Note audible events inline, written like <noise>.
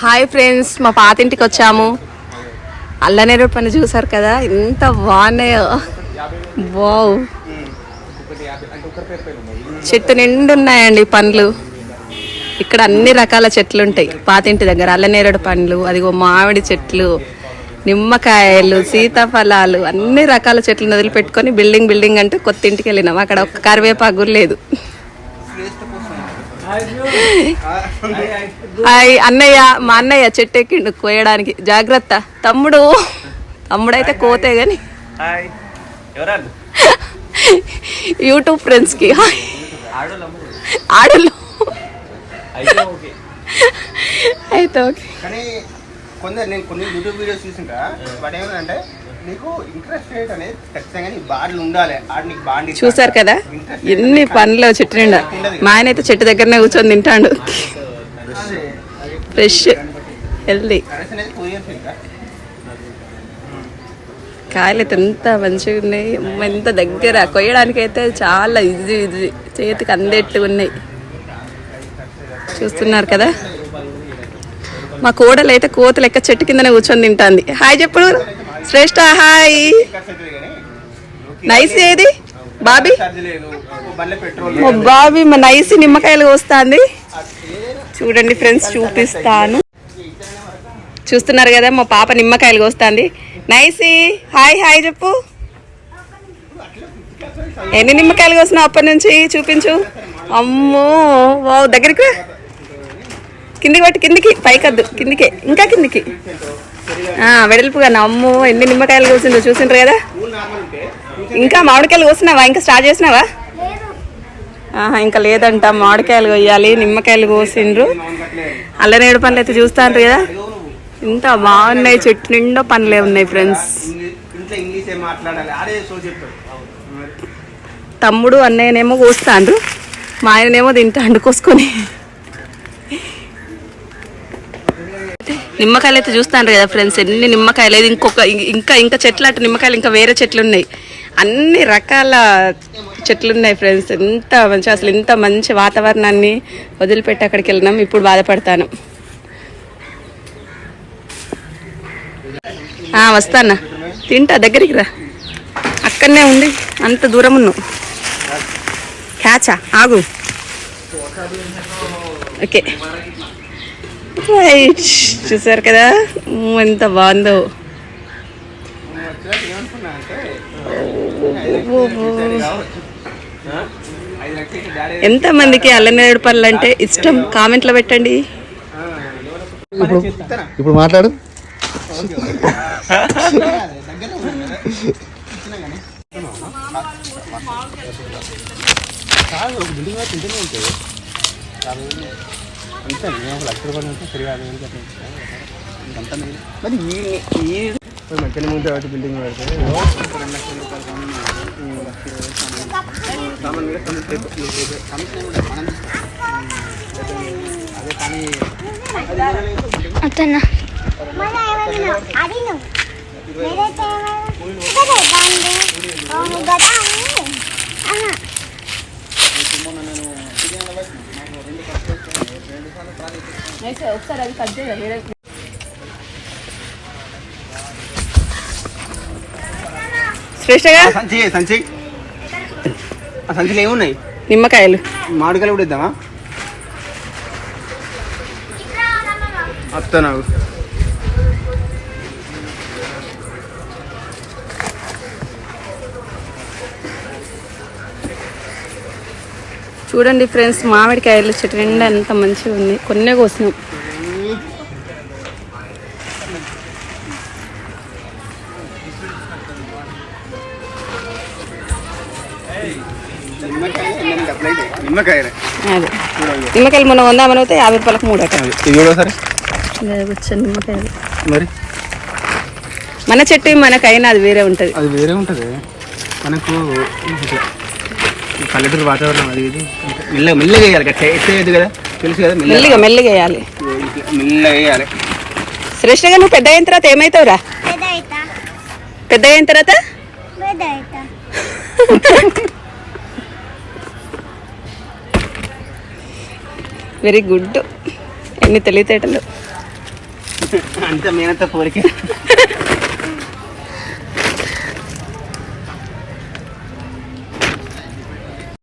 Hi friends మా పాతింటికి వచ్చాము. అల్లనేరు పని చూసారు కదా ఎంత బాగున్నాయో వావ్. చెట్టు నిండు ఉన్నాయండి పండ్లు. ఇక్కడ అన్ని రకాల చెట్లు ఉంటాయి. పాతింటి దగ్గర అల్లనేరుడు పండ్లు అదిగో మామిడి చెట్లు నిమ్మకాయలు సీతాఫలాలు అన్ని రకాల చెట్లను వదిలిపెట్టుకొని బిల్డింగ్ బిల్డింగ్ అంటే కొత్త ఇంటికి వెళ్ళినాం. అక్కడ ఒక్క కరివేపాకు లేదు. హాయ్ అన్నయ్య మా అన్నయ్య చెట్టు ఎక్కిండు కోయడానికి. జాగ్రత్త. తమ్ముడు తమ్ముడైతే కోతే గాని. యూట్యూబ్ ఫ్రెండ్స్కి. హాయ్. ఆడోళ్ళమ్మ ఆడలు అయితే ఓకే. <laughs> అయితే ఓకే. కానీ కొందరు నేను కొన్ని యూట్యూబ్ వీడియోస్ చూసింటా బట్ ఏమంటే నీకు ఇంట్రెస్ట్ రేట్ అనేది ఖచ్చితంగా నీ బాడీలు ఉండాలి. ఆడ నీకు బాడీ చూసారు కదా? ఎన్ని పనులు చెట్టు నిండా మా ఆయన అయితే చెట్టు దగ్గరనే కూర్చొని తింటాడు. ఫ్రెష్ హెల్దీ కాయలు అయితే ఎంత మంచిగా ఉన్నాయి. ఎంత దగ్గర. కొయ్యడానికి అయితే చాలా ఈజీ ఈజీ చేతికి అందేట్టు ఉన్నాయి. చూస్తున్నారు కదా? మా కోడలు అయితే కోత లెక్క చెట్టు కిందనే కూర్చొని తింటాంది. హాయ్ చెప్పు. శ్రేష్ట హాయ్. నైస్ ఏది బాబీ? మా బాబీ మా నైస్ నిమ్మకాయలు కోస్తాంది. చూడండి ఫ్రెండ్స్ చూపిస్తాను. చూస్తున్నారు కదా మా పాప నిమ్మకాయలు కోస్తాంది. నైసి హాయ్ హాయ్ చెప్పు. ఎన్ని నిమ్మకాయలు కోసినావు అప్పటి నుంచి? చూపించు. అమ్మో వావ్ దగ్గరికి కిందికి పట్టి కిందికి పైకద్దు కిందికే ఇంకా కిందికి. వెడల్పుగా నమ్ము ఎన్ని నిమ్మకాయలు కోసిందో చూసిండ్రు కదా? ఇంకా మామిడికాయలు కోసినావా? ఇంకా స్టార్ట్ చేసినావా? ఇంకా లేదంట మామిడికాయలు కొయ్యాలి నిమ్మకాయలు కోసిండ్రు. అల్లనేడు పనులు అయితే చూస్తాను కదా? ఇంత బాగున్నాయి చెట్టు నిండా పనులే ఉన్నాయి ఫ్రెండ్స్. తమ్ముడు అన్నయ్యనేమో కోస్తాండ్రు. మా ఆయననేమో తింటాండు కోసుకొని. నిమ్మకాయలు అయితే చూస్తాను కదా ఫ్రెండ్స్ ఎన్ని నిమ్మకాయలు. అయితే ఇంకొక ఇంకా ఇంకా చెట్లు అటు నిమ్మకాయలు ఇంకా వేరే చెట్లు ఉన్నాయి అన్ని రకాల చెట్లు ఉన్నాయి ఫ్రెండ్స్. ఎంత మంచి అసలు ఇంత మంచి వాతావరణాన్ని వదిలిపెట్టి అక్కడికి వెళ్ళినాం. ఇప్పుడు బాధపడతాను. వస్తానా తింటా దగ్గరికి రా. అక్కడనే ఉంది అంత దూరం ఉన్నావు క్యాచా? ఆగు. ఓకే. రైట్ చూసారు కదా? ఎంత బాగుందో. ఎంత మందికి అల్లనేరేడు పళ్ళు అంటే ఇష్టం? కామెంట్లో పెట్టండి. ఇప్పుడు ఇప్పుడు మాట్లాడు. అంతే నేను ఒక లక్ష రూపాయలు ఉంటే సరిగా కట్టించాను. ఇంకంతా మిగిలి- మరి ఈ- ఈ- మధ్యాహ్నం ముందు ఒకటి బిల్డింగ్ పెడితే రెండు లక్షల రూపాయలు సామాన్ కూడా మనం. అదే అతను. శ్రేష్టగా? ఆ సంచి సంచి. ఆ సంచిలో ఏమున్నాయి? నిమ్మకాయలు. మామిడికాయలు కూడా ఇద్దామా? వస్తా నాకు చూడండి ఫ్రెండ్స్ మామిడికాయలు చెట్టు నిండా ఎంత మంచిగా ఉన్నాయి కొన్నే కోసినాం. నిమ్మకాయలే. మొన్న వందామని అయితే యాభై రూపాయలకు మూడు నిమ్మకాయలు. మరి? మన చెట్టు మనకైనా అది వేరే ఉంటుంది. అది వేరే ఉంటుంది. మనకు పల్లెటూరు వాతావరణం అది ఇది. మెల్లగా మెల్లగా వేయాలి. కదా టేస్ట్ వేయదు కదా. తెలుసు కదా మెల్లగా. మెల్లిగా వేయాలి. మెల్లగా వేయాలి. శ్రేష్టగా నువ్వు పెద్ద అయిన తర్వాత ఏమవుతావురా పెద్ద అయిన తర్వాత? Very good. ఎన్ని తెలివితేటలు. అంత మేనంత కోరిక.